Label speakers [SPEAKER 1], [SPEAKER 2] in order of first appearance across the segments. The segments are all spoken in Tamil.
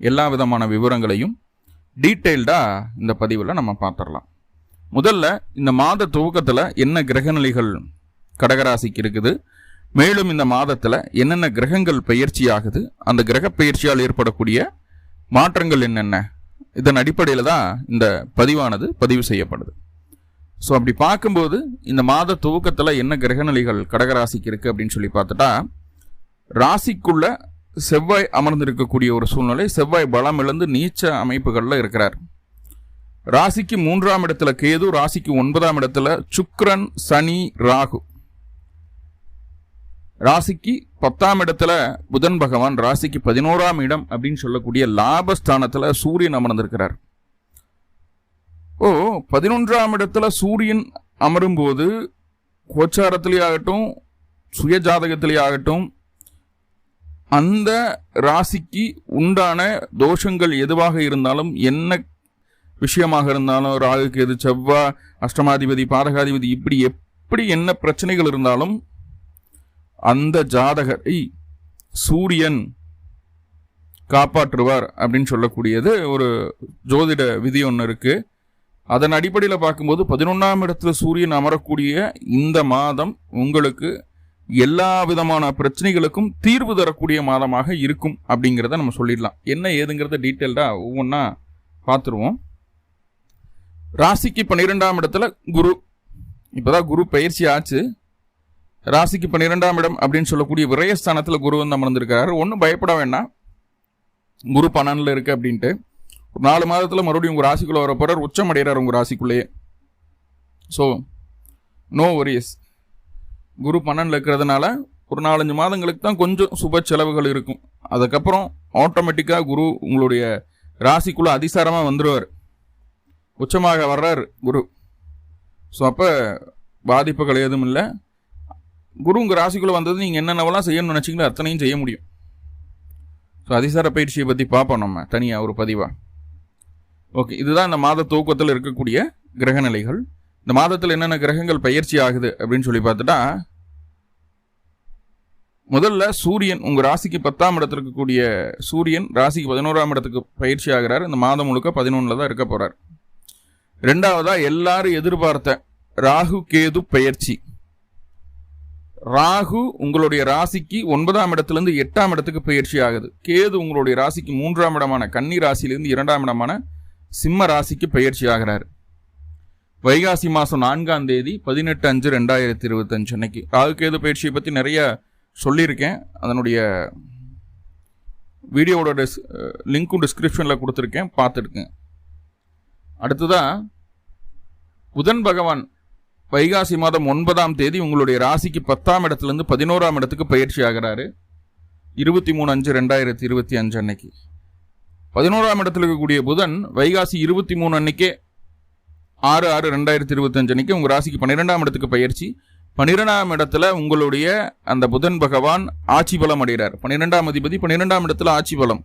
[SPEAKER 1] எல்லா விதமான விவரங்களையும் டீட்டெயில்டாக இந்த பதிவில் நம்ம பார்த்துடலாம் முதல்ல இந்த மாத துவக்கத்தில் என்ன கிரகநிலைகள் கடகராசிக்கு இருக்குது மேலும் இந்த மாதத்தில் என்னென்ன கிரகங்கள் பயிற்சி ஆகுது அந்த கிரக பயிற்சியால் ஏற்படக்கூடிய மாற்றங்கள் என்னென்ன இதன் அடிப்படையில் தான் இந்த பதிவானது பதிவு செய்யப்படுது. ஸோ அப்படி பார்க்கும்போது இந்த மாத துவக்கத்தில் என்ன கிரகநிலைகள் கடகராசிக்கு இருக்குது அப்படின்னு சொல்லி பார்த்துட்டா ராசிக்குள்ள செவ்வாய் அமர்ந்திருக்கக்கூடிய ஒரு சூழ்நிலை செவ்வாய் பலம் இழந்து நீச்ச அமைப்புகளில் இருக்கிறார். ராசிக்கு மூன்றாம் இடத்துல கேது ராசிக்கு ஒன்பதாம் இடத்துல சுக்ரன் சனி ராகு. ராசிக்கு பத்தாம் இடத்துல புதன் பகவான் ராசிக்கு பதினோராம் இடம் அப்படின்னு சொல்லக்கூடிய லாபஸ்தானத்தில் சூரியன் அமர்ந்திருக்கிறார். ஓ பதினொன்றாம் இடத்துல சூரியன் அமரும்போது கோச்சாரத்திலேயே ஆகட்டும் சுய ஜாதகத்திலே ஆகட்டும் அந்த ராசிக்கு உண்டான தோஷங்கள் எதுவாக இருந்தாலும் என்ன விஷயமாக இருந்தாலும் ராகுக்கு எது செவ்வா அஷ்டமாதிபதி பாதகாதிபதி இப்படி எப்படி என்ன பிரச்சனைகள் இருந்தாலும் அந்த ஜாதகரை சூரியன் காப்பாற்றுவார் அப்படின்னு சொல்லக்கூடியது ஒரு ஜோதிட விதி ஒன்று இருக்கு. அதன் அடிப்படையில் பார்க்கும்போது பதினொன்றாம் இடத்துல சூரியன் அமரக்கூடிய இந்த மாதம் உங்களுக்கு எல்லா விதமான பிரச்சனைகளுக்கும் தீர்வு தரக்கூடிய மாதமாக இருக்கும் அப்படிங்கிறத நம்ம சொல்லிடலாம். என்ன ஏதுங்கிறத டீட்டெயில்டாக ஒவ்வொன்றா பார்த்துருவோம் ராசிக்கு பன்னிரெண்டாம் இடத்துல குரு. இப்போதான் குரு பயிற்சி ஆச்சு. ராசிக்கு பன்னிரெண்டாம் இடம் அப்படின்னு சொல்லக்கூடிய விரயஸ்தானத்தில் குரு வந்து அமர்ந்திருக்காரு ஒன்றும் பயப்பட வேண்டாம். குரு பன்னெண்டில் இருக்குது அப்படின்ட்டு. ஒரு நாலு மாதத்தில் மறுபடியும் உங்கள் ராசிக்குள்ளே வர போகிறார் உச்சம் அடைகிறார் உங்கள் ராசிக்குள்ளேயே. ஸோ நோ ஒரிஸ் குரு பன்னெண்டில் இருக்கிறதுனால ஒரு நாலஞ்சு மாதங்களுக்கு தான் கொஞ்சம் சுப செலவுகள் இருக்கும். அதுக்கப்புறம் ஆட்டோமேட்டிக்காக குரு உங்களுடைய ராசிக்குள்ளே அதிசாரமாக வந்துடுவார் உச்சமாக வர்றார் குரு. ஸோ அப்போ பாதிப்புகள் எதுவும் இல்லை. குரு உங்கள் ராசிக்குள்ளே வந்தது நீங்கள் என்னென்னவெல்லாம் செய்யணும்னு நினச்சிங்களோ அத்தனையும் செய்ய முடியும். ஸோ அதிசார பயிற்சியை பற்றி பார்ப்போம் நம்ம தனியாக ஒரு பதிவாக ஓகே இதுதான் இந்த மாத துவக்கத்தில் இருக்கக்கூடிய கிரகநிலைகள். இந்த மாதத்தில் என்னென்ன கிரகங்கள் பயிற்சி ஆகுது அப்படின்னு சொல்லி பார்த்துட்டா முதல்ல சூரியன் உங்கள் ராசிக்கு பத்தாம் இடத்துல இருக்கக்கூடிய சூரியன் ராசிக்கு பதினோராம் இடத்துக்கு பயிற்சி ஆகிறார். இந்த மாதம் முழுக்க பதினொன்றில் தான் இருக்க போகிறார் ரெண்டாவதாக எல்லாரும் எதிர்பார்த்த ராகு கேது பயிற்சி. ராகு உங்களுடைய ராசிக்கு ஒன்பதாம் இடத்துலேருந்து எட்டாம் இடத்துக்கு பயிற்சி ஆகுது. கேது உங்களுடைய ராசிக்கு மூன்றாம் இடமான கன்னி ராசியிலிருந்து இரண்டாம் இடமான சிம்ம ராசிக்கு பயிற்சி ஆகிறார். வைகாசி மாதம் நான்காம் தேதி பதினெட்டு அஞ்சு ரெண்டாயிரத்தி இருபத்தஞ்சு அன்னைக்கு. ராகு கேது பயிற்சியை பற்றி நிறைய சொல்லியிருக்கேன். அதனுடைய வீடியோவோட டிஸ் லிங்க்கும் டிஸ்கிரிப்ஷனில் கொடுத்துருக்கேன். பார்த்துருக்கேன் அடுத்ததாக புதன் பகவான் வைகாசி மாதம் ஒன்பதாம் தேதி உங்களுடைய ராசிக்கு பத்தாம் இடத்துலேருந்து பதினோராம் இடத்துக்கு பயிற்சி ஆகிறாரு. இருபத்தி மூணு அஞ்சு ரெண்டாயிரத்தி இருபத்தி அஞ்சு அன்னைக்கு. பதினோராம் இடத்துல இருக்கக்கூடிய புதன் வைகாசி இருபத்தி மூணு அன்னைக்கே ஆறு ஆறு ரெண்டாயிரத்தி இருபத்தஞ்சு அன்னைக்கு உங்கள் ராசிக்கு பன்னிரெண்டாம் இடத்துக்கு பயிற்சி. பன்னிரெண்டாம் இடத்துல உங்களுடைய அந்த புதன் பகவான் ஆட்சி பலம் அடைகிறார். பன்னிரெண்டாம் அதிபதி பன்னிரெண்டாம் இடத்துல ஆட்சி பலம்.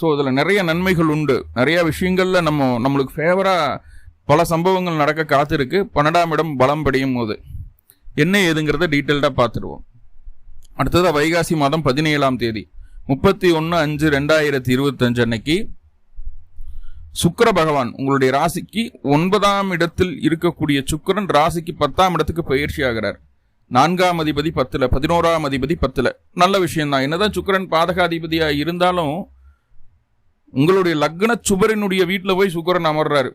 [SPEAKER 1] ஸோ இதில் நிறைய நன்மைகள் உண்டு. நிறைய விஷயங்களில் நம்ம நம்மளுக்கு ஃபேவராக பல சம்பவங்கள் நடக்க காத்திருக்கு. பன்னெண்டாம் இடம் பலம் படையும் போது. என்ன ஏதுங்கிறத டீட்டெயில்டாக பார்த்துருவோம். அடுத்ததாக வைகாசி மாதம் பதினேழாம் தேதி. முப்பத்தி ஒன்று அஞ்சு ரெண்டாயிரத்தி இருபத்தஞ்சு அன்னைக்கு சுக்கர பகவான் உங்களுடைய ராசிக்கு ஒன்பதாம் இடத்தில் இருக்கக்கூடிய சுக்கரன் ராசிக்கு பத்தாம் இடத்துக்கு பயிற்சி ஆகிறார். நான்காம் அதிபதி பத்தில் பதினோராம் அதிபதி பத்தில். நல்ல விஷயம்தான். என்னதான் சுக்கரன் பாதகாதிபதியாக இருந்தாலும் உங்களுடைய லக்ன சுபரனுடைய வீட்டில் போய் சுக்கரன் அமர்றாரு.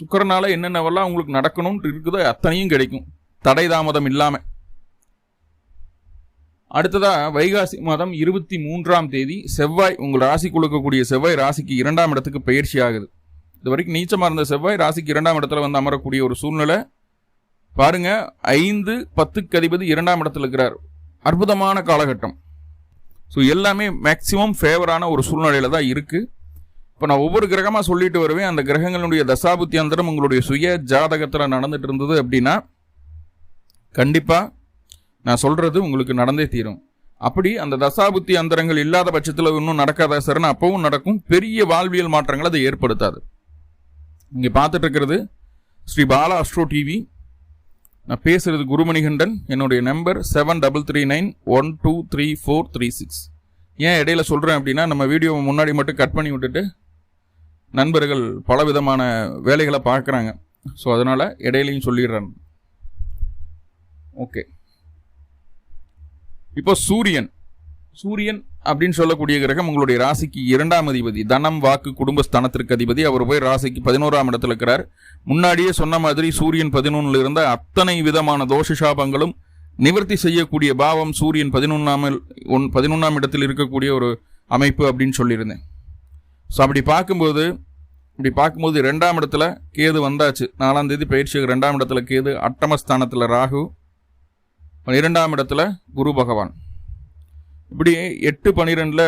[SPEAKER 1] சுக்கரனால என்னென்னவெல்லாம் உங்களுக்கு நடக்கணும்னு இருக்குதோ அத்தனையும் கிடைக்கும். தடை தாமதம் இல்லாமல் அடுத்ததாக வைகாசி மாதம் இருபத்தி மூன்றாம் தேதி செவ்வாய் உங்கள் ராசி கொடுக்கக்கூடிய செவ்வாய் ராசிக்கு இரண்டாம் இடத்துக்கு பயிற்சி ஆகுது. இது வரைக்கும் நீச்சமாக இருந்த செவ்வாய் ராசிக்கு இரண்டாம் இடத்துல வந்து அமரக்கூடிய ஒரு சூழ்நிலை. பாருங்க ஐந்து பத்துக்கு அதிபதி இரண்டாம் இடத்துல இருக்கிறார். அற்புதமான காலகட்டம். ஸோ எல்லாமே மேக்சிமம் ஃபேவரான ஒரு சூழ்நிலையில் தான் இருக்குது இப்போ நான் ஒவ்வொரு கிரகமாக சொல்லிட்டு வருவேன். அந்த கிரகங்களுடைய தசாபுத்தி அந்தரம் உங்களுடைய சுய ஜாதகத்தில் நடந்துட்டு இருந்தது அப்படின்னா கண்டிப்பாக நான் சொல்கிறது உங்களுக்கு நடந்தே தீரும். அப்படி அந்த தசாபுத்தி அந்தரங்கள் இல்லாத பட்சத்தில் இன்னும் நடக்காத சரண அப்பவும் நடக்கும். பெரிய வாழ்வியல் மாற்றங்களை அதை ஏற்படுத்தாது. இங்கே பார்த்துட்டு இருக்கிறது ஸ்ரீ பாலா அஸ்ட்ரோ டிவி நான் பேசுகிறது குருமணிகண்டன் என்னுடைய number seven double three nine one two three four three six ஏன் இடையில சொல்கிறேன் அப்படின்னா நம்ம வீடியோவை முன்னாடி மட்டும் கட் பண்ணி விட்டுட்டு நண்பர்கள் பல விதமான வேலைகளை பார்க்குறாங்க. ஸோ அதனால் இடையிலையும் சொல்லிடுறேன். ஓகே இப்போ சூரியன். சூரியன் அப்படின்னு சொல்லக்கூடிய கிரகம் உங்களுடைய ராசிக்கு இரண்டாம் அதிபதி தனம் வாக்கு குடும்பஸ்தானத்திற்கு அதிபதி. அவர் போய் ராசிக்கு பதினோராம் இடத்துல இருக்கிறார். முன்னாடியே சொன்ன மாதிரி சூரியன் பதினொன்னுல இருந்த அத்தனை விதமான தோஷ சாபங்களும் நிவர்த்தி செய்யக்கூடிய பாவம் சூரியன் பதினொன்றாம் ஒன் பதினொன்றாம் இடத்தில் இருக்கக்கூடிய ஒரு அமைப்பு அப்படின்னு சொல்லியிருந்தேன். ஸோ அப்படி பார்க்கும்போது இப்படி பார்க்கும்போது ரெண்டாம் இடத்துல கேது வந்தாச்சு. நாலாம் தேதி பயிற்சி ரெண்டாம் இடத்துல கேது அட்டமஸ்தானத்தில் ராகு பன்னிரெண்டாம் இடத்துல குரு பகவான். இப்படி எட்டு பனிரெண்டில்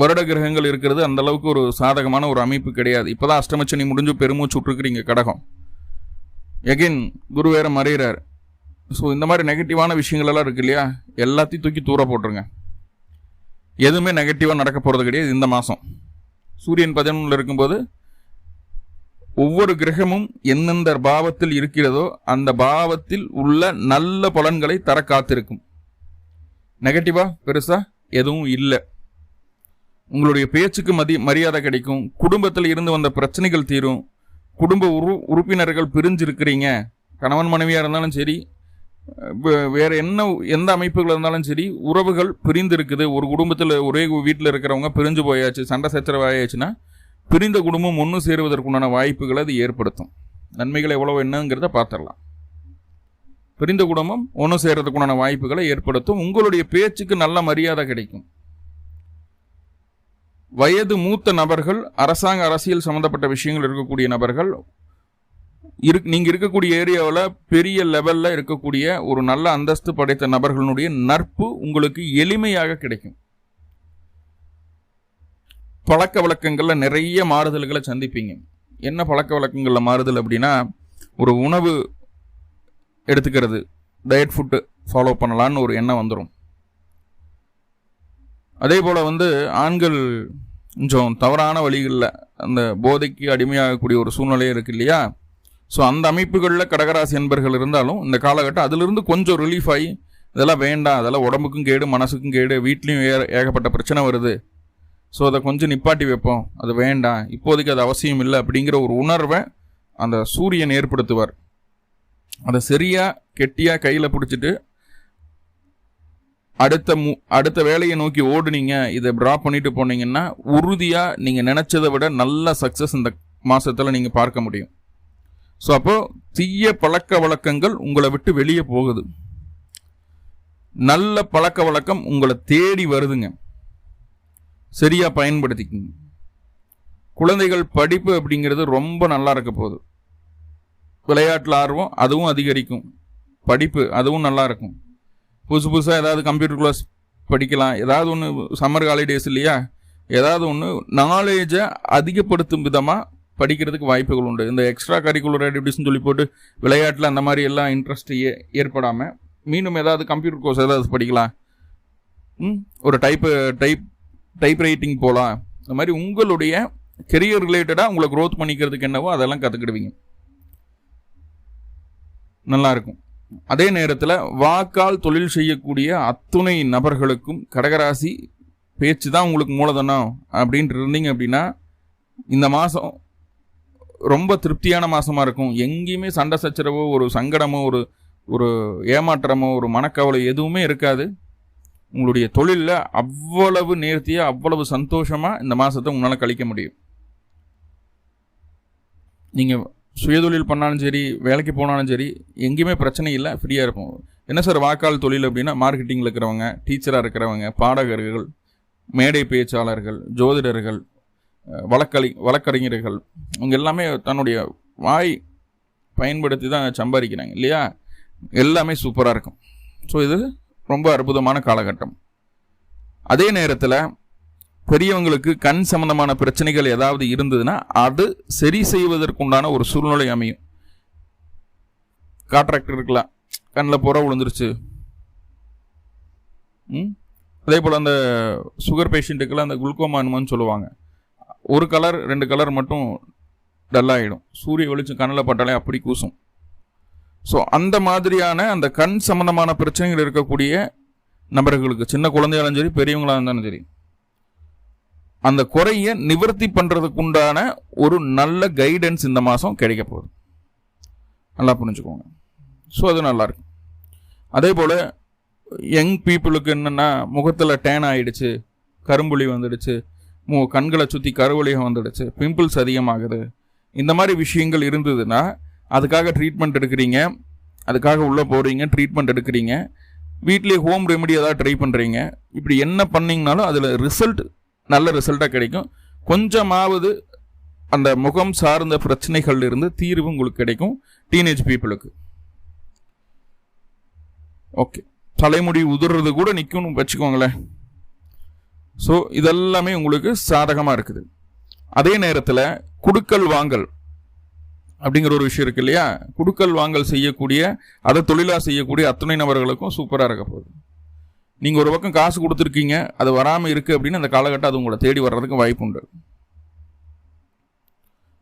[SPEAKER 1] வருட கிரகங்கள் இருக்கிறது அந்த அளவுக்கு ஒரு சாதகமான ஒரு அமைப்பு கிடையாது. இப்போ தான் அஷ்டமச்சனி முடிஞ்சு பெருமூச்சு விட்டுருக்குறீங்க கடகம். எகைன் குரு வேற மறைகிறார் ஸோ இந்த மாதிரி நெகட்டிவான விஷயங்கள் எல்லாம் இருக்கு இல்லையா? எல்லாத்தையும் தூக்கி தூர போட்டுருங்க. எதுவுமே நெகட்டிவாக நடக்க போகிறது கிடையாது இந்த மாதம் சூரியன் பதினொன்றில் இருக்கும்போது ஒவ்வொரு கிரகமும் எந்தெந்த பாவத்தில் இருக்கிறதோ அந்த பாவத்தில் உள்ள நல்ல பலன்களை தர காத்திருக்கும். நெகட்டிவா பெருசா எதுவும் இல்லை. உங்களுடைய பேச்சுக்கு மதி மரியாதை கிடைக்கும். குடும்பத்தில் இருந்து வந்த பிரச்சனைகள் தீரும். குடும்ப உறு உறுப்பினர்கள் பிரிஞ்சிருக்கிறீங்க. கணவன் மனைவியாக இருந்தாலும் சரி வேற என்ன எந்த அமைப்புகள் இருந்தாலும் சரி உறவுகள் பிரிந்து இருக்குது ஒரு குடும்பத்தில் ஒரே வீட்டில் இருக்கிறவங்க பிரிஞ்சு போயாச்சு சண்டை சச்சரவாயாச்சுன்னா பிரிந்த குடும்பம் ஒன்று சேருவதற்குண்டான வாய்ப்புகளை அது ஏற்படுத்தும். நன்மைகள் எவ்வளோ என்னங்கிறத பார்த்துடலாம். பிரிந்த குடும்பம் ஒன்று சேர்கிறதுக்குண்டான வாய்ப்புகளை ஏற்படுத்தும். உங்களுடைய பேச்சுக்கு நல்ல மரியாதை கிடைக்கும். வயது மூத்த நபர்கள் அரசாங்க அரசியல் சம்மந்தப்பட்ட விஷயங்கள் இருக்கக்கூடிய நபர்கள் இரு நீங்கள் இருக்கக்கூடிய ஏரியாவில் பெரிய லெவலில் இருக்கக்கூடிய ஒரு நல்ல அந்தஸ்து படைத்த நபர்களுடைய நட்பு உங்களுக்கு எளிமையாக கிடைக்கும். பழக்க வழக்கங்களில் நிறைய மாறுதல்களை சந்திப்பீங்க. என்ன பழக்க வழக்கங்களில் மாறுதல் அப்படின்னா ஒரு உணவு எடுத்துக்கிறது டயட் ஃபுட்டு ஃபாலோ பண்ணலான்னு ஒரு எண்ணம் வந்துடும் அதே போல் வந்து ஆண்கள் கொஞ்சம் தவறான வழிகளில் அந்த போதைக்கு அடிமையாகக்கூடிய ஒரு சூழ்நிலையும் இருக்குது இல்லையா? ஸோ அந்த அமைப்புகளில் கடகராசி என்பர்கள் இருந்தாலும் இந்த காலகட்டம் அதிலிருந்து கொஞ்சம் ரிலீஃப் ஆகி இதெல்லாம் வேண்டாம் அதெல்லாம் உடம்புக்கும் கேடு மனசுக்கும் கேடு வீட்லேயும் ஏ ஏகப்பட்ட பிரச்சனை வருது. ஸோ அதை கொஞ்சம் நிப்பாட்டி வைப்போம். அது வேண்டாம். இப்போதைக்கு அது அவசியம் இல்லை அப்படிங்கிற ஒரு உணர்வை அந்த சூரியன் ஏற்படுத்துவார். அதை சரியாக கெட்டியாக கையில் பிடிச்சிட்டு அடுத்த மு அடுத்த வேலையை நோக்கி ஓடுனீங்க இதை ட்ராப் பண்ணிட்டு போனீங்கன்னா உறுதியாக நீங்கள் நினச்சதை விட நல்ல சக்ஸஸ் இந்த மாதத்தில் நீங்கள் பார்க்க முடியும். ஸோ அப்போது தீய பழக்க வழக்கங்கள் உங்களை விட்டு வெளியே போகுது. நல்ல பழக்க வழக்கம் உங்களை தேடி வருதுங்க. சரியாக பயன்படுத்திக்கங்க குழந்தைகள் படிப்பு அப்படிங்கிறது ரொம்ப நல்லா இருக்க போகுது. விளையாட்டில் ஆர்வம் அதுவும் அதிகரிக்கும். படிப்பு அதுவும் நல்லா இருக்கும். புதுசு புதுசாக ஏதாவது கம்ப்யூட்டர் கிளாஸ் படிக்கலாம். ஏதாவது ஒன்று சம்மர் ஹாலிடேஸ் இல்லையா? ஏதாவது ஒன்று நாலேஜை அதிகப்படுத்தும் விதமாக படிக்கிறதுக்கு வாய்ப்புகள் உண்டு. இந்த எக்ஸ்ட்ரா கரிக்குலர் ஆக்டிவிட்டிஸ்னு சொல்லி போட்டு விளையாட்டில் அந்த மாதிரி எல்லாம் இன்ட்ரெஸ்ட் ஏ ஏற்படாமல் மீண்டும் ஏதாவது கம்ப்யூட்டர் கோர்ஸ் ஏதாவது படிக்கலாம். ஒரு டைப்பு டைப் டைப் ரைட்டிங் போகலாம் இந்த மாதிரி உங்களுடைய கெரியர் ரிலேட்டடாக உங்களை க்ரோத் பண்ணிக்கிறதுக்கு என்னவோ அதெல்லாம் கற்றுக்கிடுவீங்க நல்லாயிருக்கும் அதே நேரத்தில் வாக்கால் தொழில் செய்யக்கூடிய அத்துணை நபர்களுக்கும் கடகராசி பேச்சு தான் உங்களுக்கு மூலதனம் அப்படின்ட்டு இருந்தீங்க அப்படின்னா இந்த மாதம் ரொம்ப திருப்தியான மாதமாக இருக்கும். எங்கேயுமே சண்டை சச்சரவோ ஒரு சங்கடமோ ஒரு ஒரு ஏமாற்றமோ ஒரு மனக்கவலை எதுவுமே இருக்காது. உங்களுடைய தொழிலில் அவ்வளவு நேர்த்தியாக அவ்வளவு சந்தோஷமாக இந்த மாதத்தை உங்களால் கழிக்க முடியும். நீங்கள் சுயதொழில் பண்ணாலும் சரி வேலைக்கு போனாலும் சரி எங்கேயுமே பிரச்சனை இல்லை ஃப்ரீயாக இருக்கும் என்ன சார் வாக்காள் தொழில் அப்படின்னா மார்க்கெட்டிங்கில் இருக்கிறவங்க டீச்சராக இருக்கிறவங்க பாடகர்கள் மேடை பேச்சாளர்கள் ஜோதிடர்கள் வழக்கறி வழக்கறிஞர்கள் அவங்க எல்லாமே தன்னுடைய வாய் பயன்படுத்தி தான் சம்பாதிக்கிறாங்க இல்லையா? எல்லாமே சூப்பராக இருக்கும். ஸோ இது ரொம்ப அற்புதமான காலகட்டம். அதே நேரத்தில் பெரியவங்களுக்கு கண் சம்பந்தமான பிரச்சனைகள் ஏதாவது இருந்ததுன்னா அது சரி செய்வதற்குண்டான ஒரு சூழ்நிலை அமையும். காட்ராக்டர் இருக்கலாம். கண்ணில் புற விழுந்துருச்சு. அதே போல் அந்த சுகர் பேஷண்ட்டுக்கெல்லாம் அந்த குளுக்கோமானுமான்னு சொல்லுவாங்க. ஒரு கலர் ரெண்டு கலர் மட்டும் டல்லாகிடும் சூரிய வெளிச்சம் கண்ணில் பட்டாலே அப்படி கூசும். ஸோ அந்த மாதிரியான அந்த கண் சம்மந்தமான பிரச்சனைகள் இருக்கக்கூடிய நபர்களுக்கு சின்ன குழந்தைகளும் சரி பெரியவங்களாக இருந்தாலும் சரி அந்த குறைய நிவர்த்தி பண்ணுறதுக்கு உண்டான ஒரு நல்ல கைடன்ஸ் இந்த மாதம் கிடைக்க போகுது. நல்லா புரிஞ்சுக்கோங்க. ஸோ அது நல்லாயிருக்கும் அதே போல் யங் பீப்புளுக்கு என்னென்னா முகத்தில் டேன் ஆகிடுச்சு கரும்புலி வந்துடுச்சு மு கண்களை சுற்றி கருவலிகம் வந்துடுச்சு பிம்பிள்ஸ் அதிகமாகுது இந்த மாதிரி விஷயங்கள் இருந்ததுன்னா அதுக்காக ட்ரீட்மெண்ட் எடுக்கிறீங்க. அதுக்காக உள்ளே போகிறீங்க ட்ரீட்மெண்ட் எடுக்கிறீங்க. வீட்லேயே ஹோம் ரெமெடி ஏதாவது ட்ரை பண்ணுறீங்க இப்படி என்ன பண்ணிங்கனாலும் அதில் ரிசல்ட் நல்ல ரிசல்ட்டாக கிடைக்கும். கொஞ்சமாவது அந்த முகம் சார்ந்த பிரச்சனைகள் இருந்து தீர்வு உங்களுக்கு கிடைக்கும். டீனேஜ் பீப்புளுக்கு ஓகே தலைமுடி உதிர்றது கூட நிற்கும்னு வச்சுக்கோங்களேன். ஸோ இதெல்லாமே உங்களுக்கு சாதகமாக இருக்குது. அதே நேரத்தில் குடுக்கல் வாங்கல். அப்படிங்கிற ஒரு விஷயம் இருக்கு இல்லையா? குடுக்கல் வாங்கல் செய்யக்கூடிய அதை தொழிலாக செய்யக்கூடிய அத்துணை நபர்களுக்கும் சூப்பராக இருக்க போகுது. நீங்கள் ஒரு பக்கம் காசு கொடுத்துருக்கீங்க அது வராமல் இருக்குது அப்படின்னு அந்த காலகட்டம் அது உங்களை தேடி வர்றதுக்கு வாய்ப்பு உண்டு.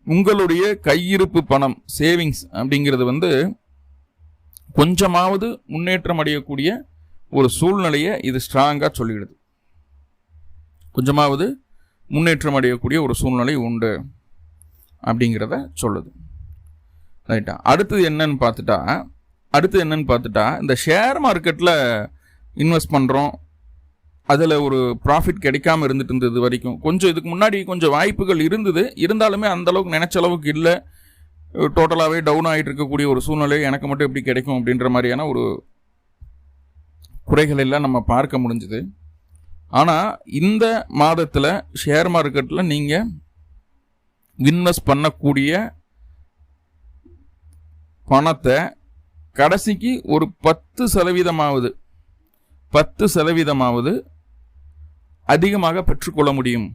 [SPEAKER 1] உங்களுடைய கையிருப்பு பணம் சேவிங்ஸ் அப்படிங்கிறது வந்து கொஞ்சமாவது முன்னேற்றம் அடையக்கூடிய ஒரு சூழ்நிலையை இது ஸ்ட்ராங்காக சொல்லிடுது. கொஞ்சமாவது முன்னேற்றம் அடையக்கூடிய ஒரு சூழ்நிலை உண்டு அப்படிங்கிறத சொல்லுது. ரைட்டா அடுத்தது என்னன்னு பார்த்துட்டா அடுத்து என்னன்னு பார்த்துட்டா இந்த ஷேர் மார்க்கெட்டில் இன்வெஸ்ட் பண்ணுறோம் அதில் ஒரு ப்ராஃபிட் கிடைக்காம இருந்துட்டு இருந்தது வரைக்கும். கொஞ்சம் இதுக்கு முன்னாடி கொஞ்சம் வாய்ப்புகள் இருந்தது. இருந்தாலுமே அந்த அளவுக்கு நினச்ச அளவுக்கு இல்லை. டோட்டலாகவே டவுன் ஆகிட்டு இருக்கக்கூடிய ஒரு சூழ்நிலை எனக்கு மட்டும் எப்படி கிடைக்கும் அப்படின்ற மாதிரியான ஒரு குறைகள் எல்லாம் நம்ம பார்க்க முடிஞ்சுது. ஆனால் இந்த மாதத்தில் ஷேர் மார்க்கெட்டில் நீங்கள் இன்வெஸ்ட் பண்ணக்கூடிய பணத்தை கடைசிக்கு ஒரு பத்து சதவீதமாவது பத்து சதவீதமாவது அதிகமாக பெற்றுக்கொள்ள முடியும்.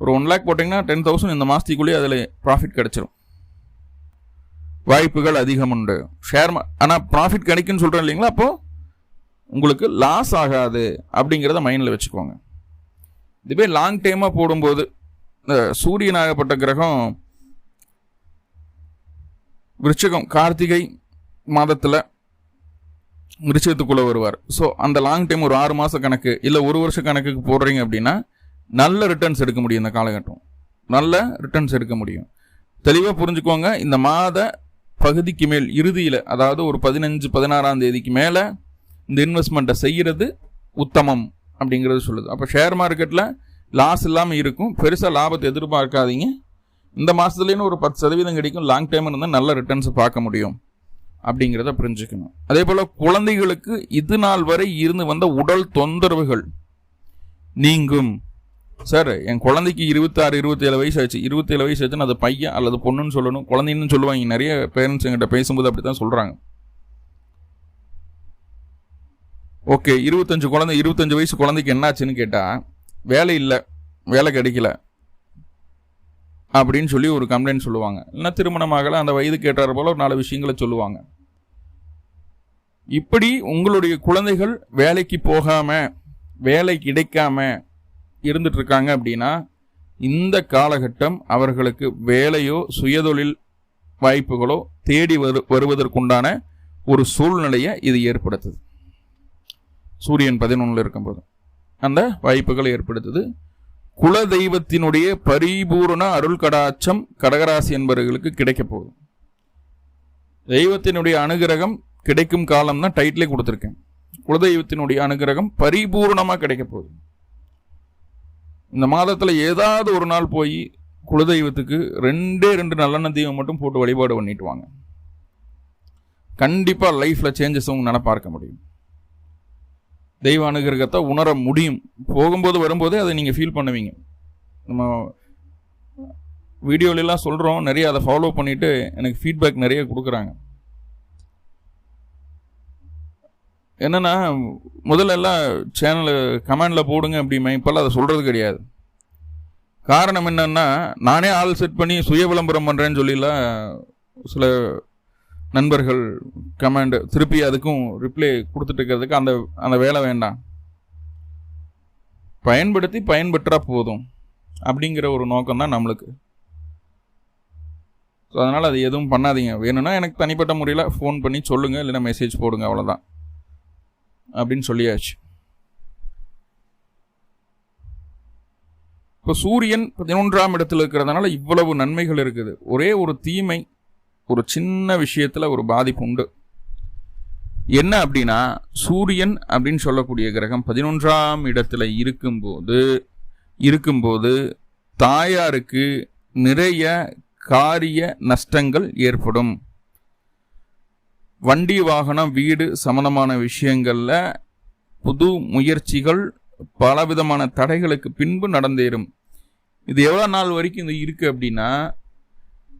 [SPEAKER 1] ஒரு ஒன் லேக் போட்டிங்கன்னா டென் தௌசண்ட் இந்த மாதத்துக்குள்ளேயே அதில் ப்ராஃபிட் கிடைச்சிரும். வாய்ப்புகள் அதிகம் உண்டு. ஷேர் ஆனால் ப்ராஃபிட் கிடைக்குன்னு சொல்கிறேன் இல்லைங்களா? அப்போது உங்களுக்கு லாஸ் ஆகாது அப்படிங்கிறத மைண்டில் வச்சுக்கோங்க. இதுவே லாங் டைமாக போடும்போது இந்த சூரியனாகப்பட்ட கிரகம் விருச்சகம் கார்த்திகை மாதத்தில் விருச்சகத்துக்குள்ளே வருவார். ஸோ அந்த லாங் டைம் ஒரு ஆறு மாத கணக்கு இல்லை ஒரு வருஷ கணக்குக்கு போடுறீங்க அப்படின்னா நல்ல ரிட்டர்ன்ஸ் எடுக்க முடியும் இந்த காலகட்டம். நல்ல ரிட்டர்ன்ஸ் எடுக்க முடியும். தெளிவாக புரிஞ்சுக்கோங்க இந்த மாத பகுதிக்கு மேல் இறுதியில் அதாவது ஒரு பதினஞ்சு பதினாறாம் தேதிக்கு மேலே இந்த இன்வெஸ்ட்மெண்ட்டை செய்கிறது உத்தமம் அப்படிங்கிறது சொல்லுது. அப்போ ஷேர் மார்க்கெட்டில் லாஸ் இல்லாமல் இருக்கும். பெருசாக லாபத்தை எதிர்பார்க்காதீங்க. இந்த மாதத்துலேயும் ஒரு பத்து சதவீதம் கிடைக்கும். லாங் டைம் இருந்தால் நல்ல ரிட்டர்ன்ஸை பார்க்க முடியும். அப்படிங்கிறத புரிஞ்சுக்கணும். அதே போல் குழந்தைகளுக்கு இது நாள் வரை இருந்து வந்த உடல் தொந்தரவுகள் நீங்கும். சார் என் குழந்தைக்கு இருபத்தாறு இருபத்தேழு வயசு ஆச்சு இருபத்தேழு வயசு ஆச்சுன்னு அது பையன் அல்லது பொண்ணுன்னு சொல்லணும். குழந்தைன்னு சொல்லுவாங்க. நிறைய பேரண்ட்ஸ் எங்கிட்ட பேசும்போது அப்படி தான் சொல்கிறாங்க ஓகே இருபத்தஞ்சு குழந்தை இருபத்தஞ்சு வயசு குழந்தைக்கு என்னாச்சுன்னு கேட்டால் வேலை இல்லை. வேலை கிடைக்கல. அப்படின்னு சொல்லி ஒரு கம்ப்ளைண்ட் சொல்லுவாங்க. இல்லைன்னா திருமணமாகல அந்த வயது கேட்டார் போல ஒரு நாலு விஷயங்களை சொல்லுவாங்க. இப்படி உங்களுடைய குழந்தைகள் வேலைக்கு போகாம வேலை கிடைக்காம இருந்துட்டு இருக்காங்க அப்படின்னா இந்த காலகட்டம் அவர்களுக்கு வேலையோ சுயதொழில் வாய்ப்புகளோ தேடி வரு வருவதற்குண்டான ஒரு சூழ்நிலையை இது ஏற்படுத்துது. சூரியன் பதினொன்றில் இருக்கும்போது அந்த வாய்ப்புகளை ஏற்படுத்துது. குல தெய்வத்தினுடைய பரிபூரண அருள் கடாட்சம் கடகராசி என்பவர்களுக்கு கிடைக்க போகுது. தெய்வத்தினுடைய அனுகிரகம் கிடைக்கும் காலம் தான் டைட்டிலே கொடுத்துருக்கேன். குலதெய்வத்தினுடைய அனுகிரகம் பரிபூர்ணமாக கிடைக்க போகுது. இந்த மாதத்தில் ஏதாவது ஒரு நாள் போய் குலதெய்வத்துக்கு ரெண்டே ரெண்டு நல்லெண்ண தெய்வம் மட்டும் போட்டு வழிபாடு பண்ணிட்டு வாங்க. கண்டிப்பாக லைஃப்பில் சேஞ்சஸ் உங்களால் பார்க்க முடியும். தெய்வ அனுகிரகத்தை உணர முடியும். போகும்போது வரும்போதே அதை நீங்கள் ஃபீல் பண்ணுவீங்க. நம்ம வீடியோலெலாம் சொல்கிறோம் நிறைய அதை ஃபாலோ பண்ணிவிட்டு எனக்கு ஃபீட்பேக் நிறைய கொடுக்குறாங்க. என்னென்னா முதல்ல எல்லாம் சேனலு கமெண்டில் போடுங்க அப்படிமே இப்போல்லாம் அதை சொல்கிறது கிடையாது. காரணம் என்னென்னா நானே ஆள் செட் பண்ணி சுய விளம்பரம் பண்ணுறேன்னு சொல்லிலாம் சில நண்பர்கள் கமெண்ட் திருப்பி அதுக்கும் ரிப்ளை கொடுத்துட்டு இருக்கிறதுக்கு அந்த அந்த வேலை வேண்டாம். பயன்படுத்தி பயன்பெற்றா போதும் அப்படிங்கிற ஒரு நோக்கம் தான் நம்மளுக்கு. ஸோ அதனால் அது எதுவும் பண்ணாதீங்க. வேணும்னா எனக்கு தனிப்பட்ட முறையில் ஃபோன் பண்ணி சொல்லுங்கள் இல்லைன்னா மெசேஜ் போடுங்க அவ்வளோதான் அப்படின்னு சொல்லியாச்சு. இப்போ சூரியன் பதினொன்றாம் இடத்துல இருக்கிறதுனால இவ்வளவு நன்மைகள் இருக்குது. ஒரே ஒரு தீமை ஒரு சின்ன விஷயத்தில் ஒரு பாதிப்பு உண்டு. என்ன அப்படின்னா சூரியன் அப்படின்னு சொல்லக்கூடிய கிரகம் பதினொன்றாம் இடத்துல இருக்கும்போது இருக்கும்போது தாயாருக்கு நிறைய காரிய நஷ்டங்கள் ஏற்படும். வண்டி வாகனம் வீடு சம்பந்தமான விஷயங்களில் புது முயற்சிகள் பலவிதமான தடைகளுக்கு பின்பு நடந்தேறும். இது எவ்வளோ நாள் வரைக்கும் இது இருக்குது அப்படின்னா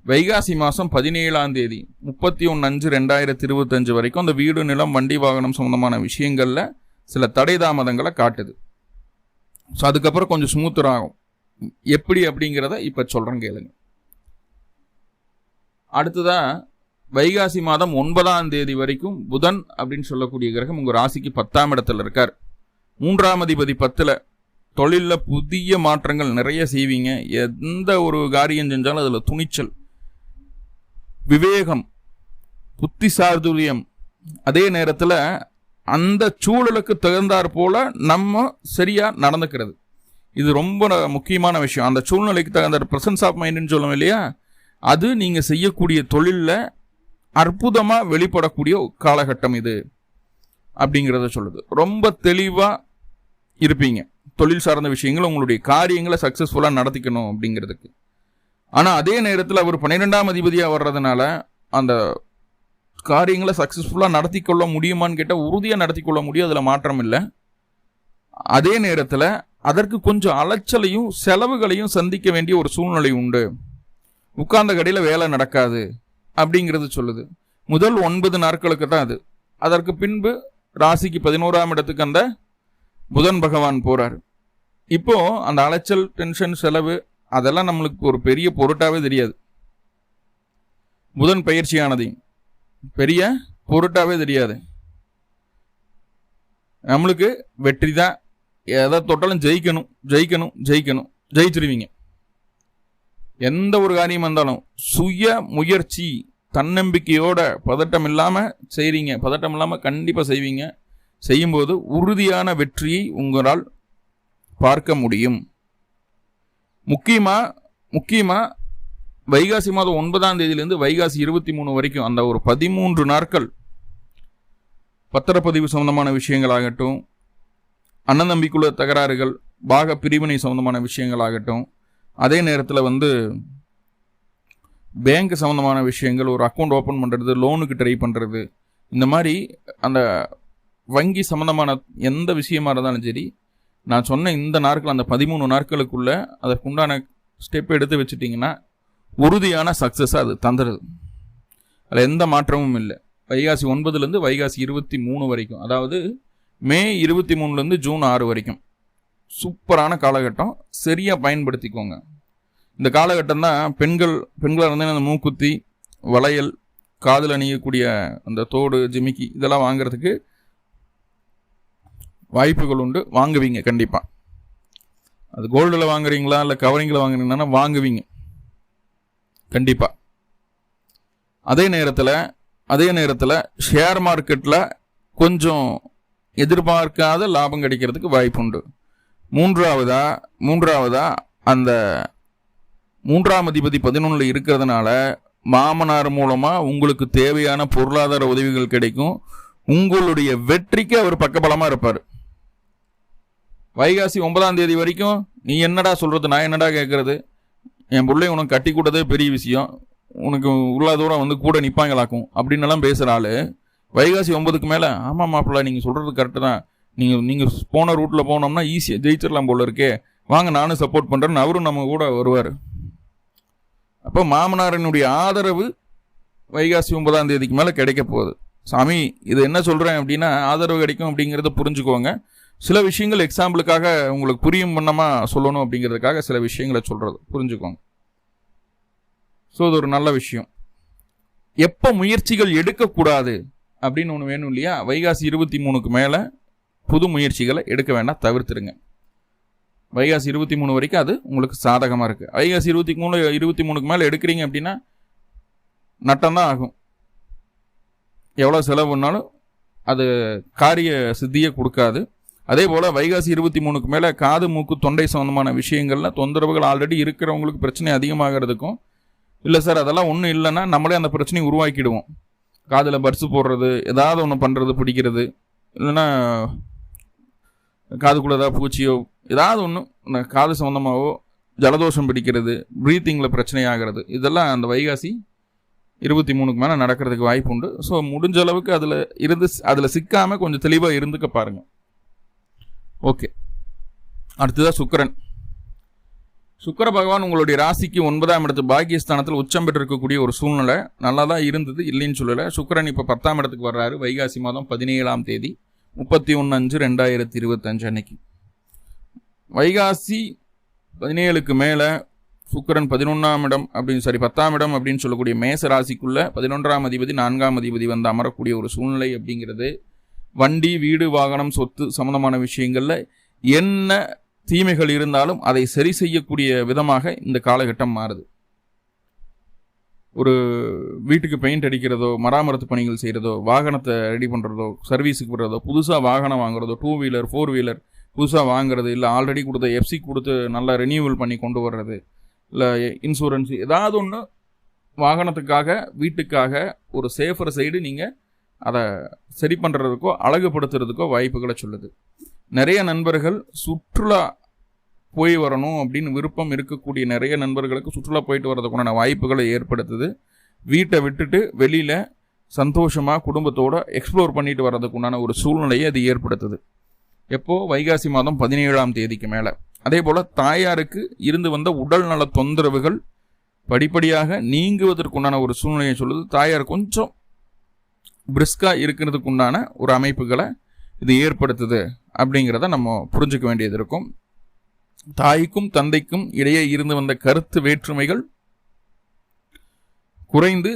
[SPEAKER 1] வைகாசி மாதம் பதினேழாம் தேதி முப்பத்தி ஒன்று அஞ்சு ரெண்டாயிரத்தி இருபத்தஞ்சு வரைக்கும் அந்த வீடு நிலம் வண்டி வாகனம் சம்மந்தமான விஷயங்களில் சில தடை தாமதங்களை காட்டுது. ஸோ அதுக்கப்புறம் கொஞ்சம் ஸ்மூத்தர் ஆகும் எப்படி அப்படிங்கிறத இப்போ சொல்கிறேன் கேளுங்க. அடுத்ததாக வைகாசி மாதம் ஒன்பதாம் தேதி வரைக்கும் புதன் அப்படின்னு சொல்லக்கூடிய கிரகம் உங்கள் ராசிக்கு பத்தாம் இடத்துல இருக்கார். மூன்றாம் அதிபதி பத்தில் தொழிலில் புதிய மாற்றங்கள் நிறைய செய்வீங்க. எந்த ஒரு காரியம் செஞ்சாலும் அதில் துணிச்சல். விவேகம் புத்தி சாதுரியம் அதே நேரத்தில் அந்த சூழலுக்கு தகுந்தாற் போல நம்ம சரியாக நடந்துக்கிறது. இது ரொம்ப முக்கியமான விஷயம். அந்த சூழ்நிலைக்கு தகுந்த ப்ரெசன்ஸ் ஆஃப் மைண்டுன்னு சொல்லுவோம் இல்லையா? அது நீங்கள் செய்யக்கூடிய தொழிலில் அற்புதமாக வெளிப்படக்கூடிய காலகட்டம் இது. அப்படிங்கிறத சொல்லுது. ரொம்ப தெளிவாக இருப்பீங்க. தொழில் சார்ந்த விஷயங்கள் உங்களுடைய காரியங்களை சக்ஸஸ்ஃபுல்லாக நடத்திக்கணும் அப்படிங்கிறதுக்கு. ஆனால் அதே நேரத்தில் அவர் பன்னிரெண்டாம் அதிபதியாக வர்றதுனால அந்த காரியங்களை சக்ஸஸ்ஃபுல்லாக நடத்தி கொள்ள முடியுமான்னு கேட்டால் உறுதியாக நடத்தி கொள்ள முடியும். அதில் மாற்றம் இல்லை. அதே நேரத்தில் அதற்கு கொஞ்சம் அலைச்சலையும் செலவுகளையும் சந்திக்க வேண்டிய ஒரு சூழ்நிலை உண்டு. உட்கார்ந்த கடையில் வேலை நடக்காது அப்படிங்கிறது சொல்லுது. முதல் ஒன்பது நாட்களுக்கு தான் அது. அதற்கு பின்பு ராசிக்கு பதினோராம் இடத்துக்கு அந்த புதன் பகவான் போறார். இப்போது அந்த அலைச்சல் டென்ஷன் செலவு அதெல்லாம் நம்மளுக்கு ஒரு பெரிய பொருட்டாகவே தெரியாது. புதன் பயிற்சியானது. பெரிய பொருட்டாகவே தெரியாது. நம்மளுக்கு வெற்றி தான். எதை தொட்டாலும் ஜெயிக்கணும் ஜெயிக்கணும் ஜெயிக்கணும் ஜெயிச்சிருவீங்க. எந்த ஒரு காரியம் வந்தாலும் சுய முயற்சி தன்னம்பிக்கையோட பதட்டம் இல்லாமல் செய்கிறீங்க பதட்டம் இல்லாமல் கண்டிப்பாக செய்வீங்க. செய்யும்போது உறுதியான வெற்றியை உங்களால் பார்க்க முடியும். முக்கியமாக முக்கியமாக வைகாசி மாதம் ஒன்பதாம் தேதியிலேருந்து வைகாசி இருபத்தி மூணு வரைக்கும் அந்த ஒரு பதிமூன்று நாட்கள் பத்திரப்பதிவு சம்பந்தமான விஷயங்களாகட்டும் அண்ணன் தகராறுகள் பாக பிரிவினை சம்பந்தமான விஷயங்களாகட்டும் அதே நேரத்தில் வந்து பேங்க் சம்மந்தமான விஷயங்கள் ஒரு அக்கௌண்ட் ஓப்பன் பண்ணுறது லோனுக்கு ட்ரை பண்ணுறது இந்த மாதிரி அந்த வங்கி சம்மந்தமான எந்த விஷயமா இருந்தாலும் சரி நான் சொன்ன இந்த நாட்கள் அந்த பதிமூணு நாட்களுக்குள்ள அதற்குண்டான ஸ்டெப் எடுத்து வச்சுட்டிங்கன்னா உறுதியான சக்ஸஸாக அது தந்துடுது அதில் எந்த மாற்றமும் இல்லை. வைகாசி ஒன்பதுலேருந்து வைகாசி இருபத்தி மூணு வரைக்கும். அதாவது மே இருபத்தி மூணுலேருந்து ஜூன் ஆறு வரைக்கும். சூப்பரான காலகட்டம். சரியாக பயன்படுத்திக்கோங்க. இந்த காலகட்டம் தான் பெண்கள் பெண்களாக இருந்தால் அந்த மூக்குத்தி வளையல் காதில் அணியக்கூடிய அந்த தோடு ஜிமிக்கி இதெல்லாம் வாங்குறதுக்கு வாய்ப்புகள் உண்டு வாங்குவீங்க கண்டிப்பாக அது கோல்டில் வாங்குறீங்களா இல்லை கவரிங்கில் வாங்குறீங்கன்னா வாங்குவீங்க. கண்டிப்பாக அதே நேரத்தில் அதே நேரத்தில் ஷேர் மார்க்கெட்டில் கொஞ்சம் எதிர்பார்க்காத லாபம் கிடைக்கிறதுக்கு வாய்ப்பு உண்டு மூன்றாவதா மூன்றாவதா அந்த மூன்றாம் அதிபதி பதினொன்றில் இருக்கிறதுனால மாமனார் மூலமாக உங்களுக்கு தேவையான பொருளாதார உதவிகள் கிடைக்கும். உங்களுடைய வெற்றிக்கு அவர் பக்கபலமாக இருப்பார். வைகாசி ஒன்பதாம் தேதி வரைக்கும் நீ என்னடா சொல்கிறது நான் என்னடா கேட்குறது என் பிள்ளை உனக்கு கட்டி கூட்டதே பெரிய விஷயம். உனக்கு உள்ள தூரம் வந்து கூட நிற்பாங்களாக்கும் அப்படின்னுலாம் பேசுகிற ஆள். வைகாசி ஒன்பதுக்கு மேலே ஆமாம் மாப்பிள்ள நீங்கள் சொல்கிறது கரெக்டு தான். நீங்கள் நீங்கள் போன ரூட்டில் போனோம்னா ஈஸியாக ஜெயிச்சிடலாம் போல இருக்கே. வாங்க நானும் சப்போர்ட் பண்ணுறேன்னு அவரும் நம்ம கூட வருவார். அப்போ மாமனாரனுடைய ஆதரவு வைகாசி ஒன்பதாம் தேதிக்கு மேலே கிடைக்க போகுது. சாமி இது என்ன சொல்கிறேன் அப்படின்னா ஆதரவு கிடைக்கும் அப்படிங்கிறத புரிஞ்சுக்கோங்க. சில விஷயங்கள் எக்ஸாம்பிளுக்காக உங்களுக்கு புரியும் பண்ணமாக சொல்லணும் அப்படிங்கிறதுக்காக சில விஷயங்களை சொல்கிறது புரிஞ்சுக்கோங்க. ஸோ அது ஒரு நல்ல விஷயம். எப்போ முயற்சிகள் எடுக்கக்கூடாது அப்படின்னு ஒன்று வேணும் இல்லையா? வைகாசி இருபத்தி மூணுக்கு மேலே புது முயற்சிகளை எடுக்க வேண்டாம் தவிர்த்துருங்க வைகாசி இருபத்தி மூணு வரைக்கும் அது உங்களுக்கு சாதகமாக இருக்குது வைகாசி இருபத்தி மூணு இருபத்தி மூணுக்கு மேலே எடுக்கிறீங்க அப்படின்னா நட்டம்தான் ஆகும். எவ்வளோ செலவு பண்ணாலும் அது காரிய சித்தியை கொடுக்காது. அதே போல் வைகாசி இருபத்தி மூணுக்கு மேலே காது மூக்கு தொண்டை சம்மந்தமான விஷயங்களில் தொந்தரவுகள் ஆல்ரெடி இருக்கிறவங்களுக்கு பிரச்சனை அதிகமாகிறதுக்கும் இல்லை சார் அதெல்லாம் ஒன்றும் இல்லைன்னா நம்மளே அந்த பிரச்சனையை உருவாக்கிடுவோம். காதில் பர்ஸு போடுறது ஏதாவது ஒன்று பண்ணுறது பிடிக்கிறது இல்லைன்னா காதுக்குள்ளே ஏதாவது பூச்சியோ ஏதாவது ஒன்று காது சம்மந்தமாகவோ ஜலதோஷம் பிடிக்கிறது ப்ரீத்திங்கில் பிரச்சனை ஆகிறது இதெல்லாம் அந்த வைகாசி இருபத்தி மூணுக்கு மேலே நடக்கிறதுக்கு வாய்ப்பு உண்டு. ஸோ முடிஞ்ச அளவுக்கு அதில் இருந்து அதில் சிக்காமல் கொஞ்சம் தெளிவாக இருந்துக்க பாருங்கள் ஓகே. அடுத்ததாக சுக்கரன். சுக்கர பகவான் உங்களுடைய ராசிக்கு ஒன்பதாம் இடத்து பாகியஸ்தானத்தில் உச்சம் பெற்றிருக்கக்கூடிய ஒரு சூழ்நிலை. நல்லா தான் இருந்தது இல்லைன்னு சொல்லலை. சுக்கரன் இப்போ பத்தாம் இடத்துக்கு வர்றாரு. வைகாசி மாதம் பதினேழாம் தேதி முப்பத்தி ஒன்று அஞ்சு ரெண்டாயிரத்தி இருபத்தஞ்சு அன்னைக்கு. வைகாசி பதினேழுக்கு மேலே சுக்கரன் பதினொன்றாம் இடம் அப்படின்னு சரி பத்தாம் இடம் அப்படின்னு சொல்லக்கூடிய மேச ராசிக்குள்ளே பதினொன்றாம் அதிபதி நான்காம் அதிபதி வந்து அமரக்கூடிய ஒரு சூழ்நிலை அப்படிங்கிறது வண்டி வீடு வாகனம் சொத்து சம்மந்தமான விஷயங்களில் என்ன தீமைகள் இருந்தாலும் அதை சரி செய்யக்கூடிய விதமாக இந்த காலகட்டம் மாறுது. ஒரு வீட்டுக்கு பெயிண்ட் அடிக்கிறதோ மராமரத்து பணிகள் செய்கிறதோ வாகனத்தை ரெடி பண்ணுறதோ சர்வீஸுக்கு விடுறதோ புதுசாக வாகனம் வாங்குறதோ டூ வீலர் ஃபோர் வீலர் புதுசாக வாங்குறது இல்லை ஆல்ரெடி கொடுத்த எஃப்சி கொடுத்து நல்லா ரினியூவல் பண்ணி கொண்டு வர்றது இல்லை இன்சூரன்ஸ் ஏதாவது ஒன்று வாகனத்துக்காக வீட்டுக்காக ஒரு சேஃபர் சைடு நீங்கள் அதை சரி பண்ணுறதுக்கோ அழகுபடுத்துறதுக்கோ வாய்ப்புகளை சொல்லுது. நிறைய நண்பர்கள் சுற்றுலா போய் வரணும் அப்படின்னு விருப்பம் இருக்கக்கூடிய நிறைய நண்பர்களுக்கு சுற்றுலா போயிட்டு வரதுக்குண்டான வாய்ப்புகளை ஏற்படுத்துது. வீட்டை விட்டுட்டு வெளியில் சந்தோஷமாக குடும்பத்தோடு எக்ஸ்ப்ளோர் பண்ணிட்டு வர்றதுக்குண்டான ஒரு சூழ்நிலையை அது ஏற்படுத்துது. எப்போது வைகாசி மாதம் பதினேழாம் தேதிக்கு மேலே. அதே போல் தாயாருக்கு இருந்து வந்த உடல்நல தொந்தரவுகள் படிப்படியாக நீங்குவதற்குண்டான ஒரு சூழ்நிலையை சொல்லுது. தாயார் கொஞ்சம் பிரிஸ்காக இருக்கிறதுக்குண்டான ஒரு அமைப்புகளை இது ஏற்படுத்துது அப்படிங்கிறத நம்ம புரிஞ்சுக்க வேண்டியது இருக்கும். தாய்க்கும் தந்தைக்கும் இடையே இருந்து வந்த கருத்து வேற்றுமைகள் குறைந்து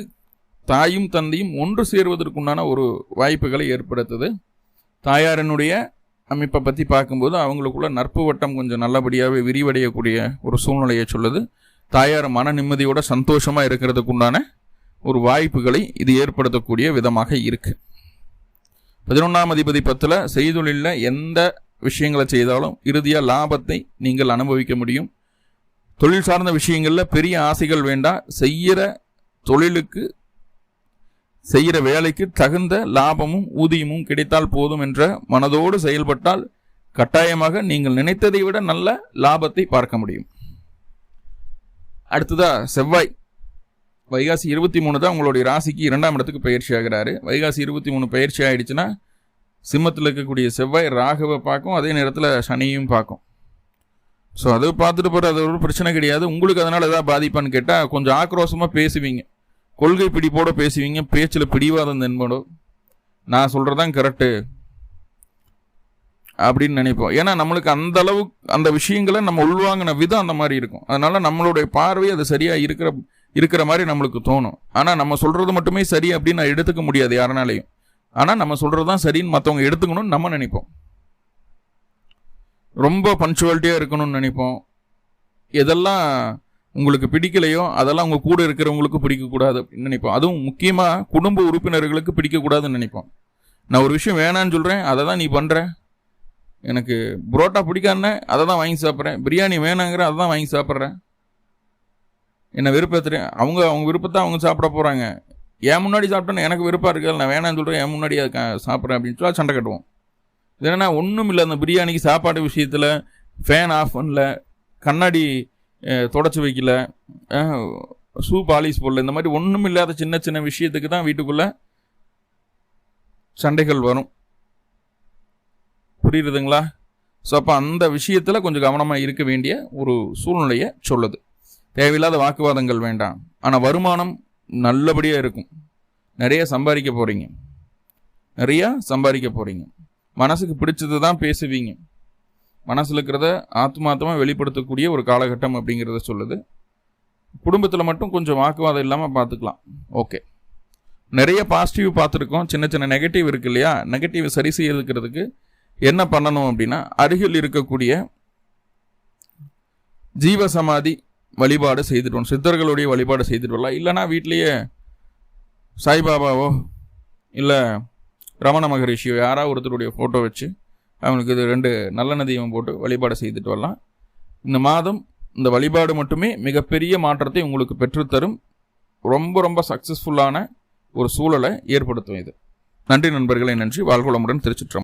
[SPEAKER 1] தாயும் தந்தையும் ஒன்று சேருவதற்குண்டான ஒரு வாய்ப்புகளை ஏற்படுத்துது. தாயாரனுடைய அமைப்பை பற்றி பார்க்கும்போது அவங்களுக்குள்ள நட்பு வட்டம் கொஞ்சம் நல்லபடியாகவே விரிவடையக்கூடிய ஒரு சூழ்நிலையை சொல்லுது. தாயார் மன நிம்மதியோட சந்தோஷமாக இருக்கிறதுக்குண்டான ஒரு வாய்ப்புகளை இது ஏற்படுத்தக்கூடிய விதமாக இருக்குது பதினொன்றாம் அதிபதி பத்தில் செய்தொழிலில் எந்த விஷயங்களை செய்தாலும் இறுதியாக லாபத்தை நீங்கள் அனுபவிக்க முடியும். தொழில் சார்ந்த விஷயங்களில் பெரிய ஆசைகள் வேண்டாம் செய்கிற தொழிலுக்கு செய்கிற வேலைக்கு தகுந்த லாபமும் ஊதியமும் கிடைத்தால் போதும் என்ற மனதோடு செயல்பட்டால் கட்டாயமாக நீங்கள் நினைத்ததை விட நல்ல லாபத்தை பார்க்க முடியும். அடுத்ததாக செவ்வாய். வைகாசி இருபத்தி மூணு தான் உங்களுடைய ராசிக்கு இரண்டாம் இடத்துக்கு பயிற்சி ஆகிறாரு. வைகாசி இருபத்தி மூணு பயிற்சி ஆகிடுச்சுன்னா சிம்மத்தில் இருக்கக்கூடிய செவ்வாய் ராகவை பார்க்கும் அதே நேரத்தில் சனியும் பார்க்கும். ஸோ அதை பார்த்துட்டு போகிற அது ஒரு பிரச்சனை கிடையாது. உங்களுக்கு அதனால் எதாவது பாதிப்பான்னு கேட்டால் கொஞ்சம் ஆக்ரோஷமாக பேசுவீங்க. கொள்கை பிடிப்போடு பேசுவீங்க. பேச்சில் பிடிவாதம் தென்படும். நான் சொல்கிறதான் கரெக்டு அப்படின்னு நினைப்போம். ஏன்னா நம்மளுக்கு அந்த அளவு அந்த விஷயங்களை நம்ம உள்வாங்கின விதம் அந்த மாதிரி இருக்கும். அதனால நம்மளுடைய பார்வை அது சரியாக இருக்கிற இருக்கிற மாதிரி நம்மளுக்கு தோணும். ஆனால் நம்ம சொல்கிறது மட்டுமே சரி அப்படின்னு நான் எடுத்துக்க முடியாது யாருனாலையும். ஆனால் நம்ம சொல்கிறது தான் சரின்னு மற்றவங்க எடுத்துக்கணும்னு நம்ம நினைப்போம். ரொம்ப பஞ்சுவாலிட்டியாக இருக்கணும்னு நினைப்போம். எதெல்லாம் உங்களுக்கு பிடிக்கலையோ அதெல்லாம் உங்கள் கூட இருக்கிறவங்களுக்கு பிடிக்கக்கூடாது அப்படின்னு நினைப்போம். அதுவும் முக்கியமாக குடும்ப உறுப்பினர்களுக்கு பிடிக்கக்கூடாதுன்னு நினைப்போம். நான் ஒரு விஷயம் வேணான்னு சொல்கிறேன் அதை தான் நீ பண்ணுற எனக்கு புரோட்டா பிடிக்காதுன்னு அதை தான் வாங்கி சாப்பிட்றேன். பிரியாணி வேணாங்கிற அதை தான் வாங்கி சாப்பிட்றேன். என்னை விருப்பத்துறேன் அவங்க அவங்க விருப்பத்தை அவங்க சாப்பிட போகிறாங்க என் முன்னாடி சாப்பிட்டேன்னு எனக்கு விருப்பம் இருக்குது நான் வேணாம்னு சொல்கிறேன் என் முன்னாடி அதை சாப்பிட்றேன் அப்படின்னு சொல்லி சண்டை கட்டுவோம். இது என்னென்னா ஒன்றும் இல்லை அந்த பிரியாணிக்கு சாப்பாடு விஷயத்தில் ஃபேன் ஆஃப் பண்ணல கண்ணாடி தொடச்சி வைக்கல ஷூ பாலிஷ் போடல இந்த மாதிரி ஒன்றும் இல்லாத சின்ன சின்ன விஷயத்துக்கு தான் வீட்டுக்குள்ளே சண்டைகள் வரும். புரியுறதுங்களா ஸோ அப்போ அந்த விஷயத்தில் கொஞ்சம் கவனமாக இருக்க வேண்டிய ஒரு சூழ்நிலையை சொல்லுது. தேவையில்லாத வாக்குவாதங்கள் வேண்டாம். ஆனால் வருமானம் நல்லபடியாக இருக்கும். நிறைய சம்பாதிக்க போகிறீங்க நிறையா சம்பாதிக்க போகிறீங்க மனசுக்கு பிடிச்சது தான் பேசுவீங்க. மனசில் இருக்கிறத ஆத்மாத்தமாக வெளிப்படுத்தக்கூடிய ஒரு காலகட்டம் அப்படிங்கிறத சொல்லுது. குடும்பத்தில் மட்டும் கொஞ்சம் வாக்குவாதம் இல்லாமல் பார்த்துக்கலாம் ஓகே. நிறைய பாசிட்டிவ் பார்த்துருக்கோம். சின்ன சின்ன நெகட்டிவ் இருக்கு இல்லையா? நெகட்டிவ் சரி செய்யறதுக்கிறதுக்கு என்ன பண்ணணும் அப்படின்னா அருகில் இருக்கக்கூடிய ஜீவ சமாதி வழிபாடு செய்துட்டு வரணும் சித்தர்களுடைய வழிபாடு செய்துட்டு வரலாம் இல்லைன்னா வீட்லேயே சாய்பாபாவோ இல்லை ரமண மகரிஷியோ யாராவது ஒருத்தருடைய ஃபோட்டோ வச்சு அவங்களுக்கு இது ரெண்டு நல்ல நதியம் போட்டு வழிபாடு செய்துட்டு வரலாம். இந்த மாதம் இந்த வழிபாடு மட்டுமே மிகப்பெரிய மாற்றத்தை உங்களுக்கு பெற்றுத்தரும். ரொம்ப ரொம்ப சக்ஸஸ்ஃபுல்லான ஒரு சூழலை ஏற்படுத்தும் இது. நன்றி நண்பர்களை நன்றி. வாழ்குளமுடன் திருச்சிற்றம்